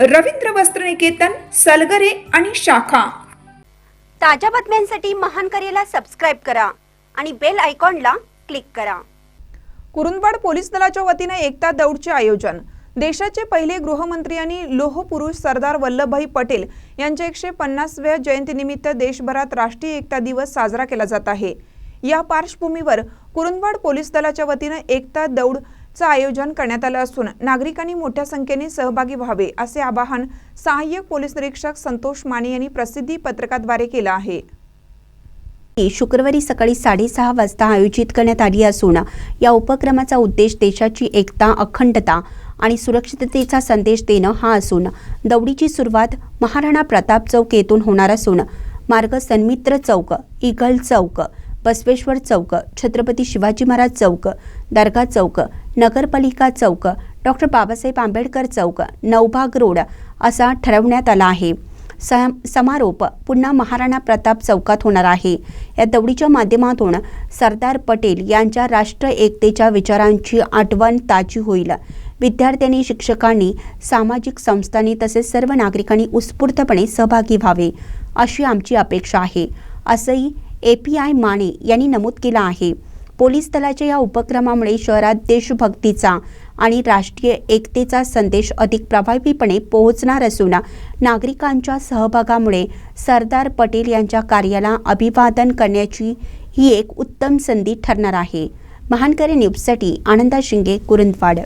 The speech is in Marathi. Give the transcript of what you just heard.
रवींद्र वस्त्रनिकेतन सलगरे आणि शाखा. ताज्या बातम्यांसाठी महान करेला सबस्क्राईब करा आणि बेल आयकॉनला क्लिक करा. कुरुंदवाड पोलीस दलाच्या वतीने एकता दौडचे आयोजन. देशाचे पहिले गृहमंत्री आणि लोहपुरुष सरदार वल्लभभाई पटेल यांच्या एकशे पन्नासव्या जयंतीनिमित्त देशभरात राष्ट्रीय एकता दिवस साजरा केला जात आहे. या पार्श्वभूमीवर कुरुंदवाड पोलीस दलाच्या वतीनं एकता चं आयोजन करण्यात आलं असून नागरिकांनी मोठ्या संख्येने सहभागी व्हावे असे आवाहन सहाय्यक पोलीस निरीक्षक संतोष माने यांनी प्रसिद्धी पत्रकाद्वारे केलं आहे. शुक्रवारी सकाळी साडेसहा वाजता आयोजित करण्यात आली असून या उपक्रमाचा उद्देश देशाची एकता अखंडता आणि सुरक्षिततेचा संदेश देणं हा असून दौडीची सुरुवात महाराणा प्रताप चौक येथून होणार असून मार्ग सन्मित्र चौक इगल चौक बसवेश्वर चौक छत्रपती शिवाजी महाराज चौक दर्गा चौक नगरपालिका चौक डॉक्टर बाबासाहेब आंबेडकर चौक नवभाग रोड असा ठरवण्यात आला आहे. सम समारोप पुन्हा महाराणा प्रताप चौकात होणार आहे. या दौडीच्या माध्यमातून सरदार पटेल यांच्या राष्ट्र एकतेच्या विचारांची आठवण ताजी होईल. विद्यार्थ्यांनी शिक्षकांनी सामाजिक संस्थांनी तसेच सर्व नागरिकांनी उत्स्फूर्तपणे सहभागी व्हावे अशी आमची अपेक्षा आहे. असंही ए पी आय माने यांनी नमूद केलं आहे. पोलीस दलाच्या या उपक्रमामुळे शहरात देशभक्तीचा आणि राष्ट्रीय एकतेचा संदेश अधिक प्रभावीपणे पोहोचणार असून नागरिकांच्या सहभागामुळे सरदार पटेल यांच्या कार्याला अभिवादन करण्याची ही एक उत्तम संधी ठरणार आहे. महानकरी न्यूजसाठी आनंदा शिंगे कुरुंदवाड.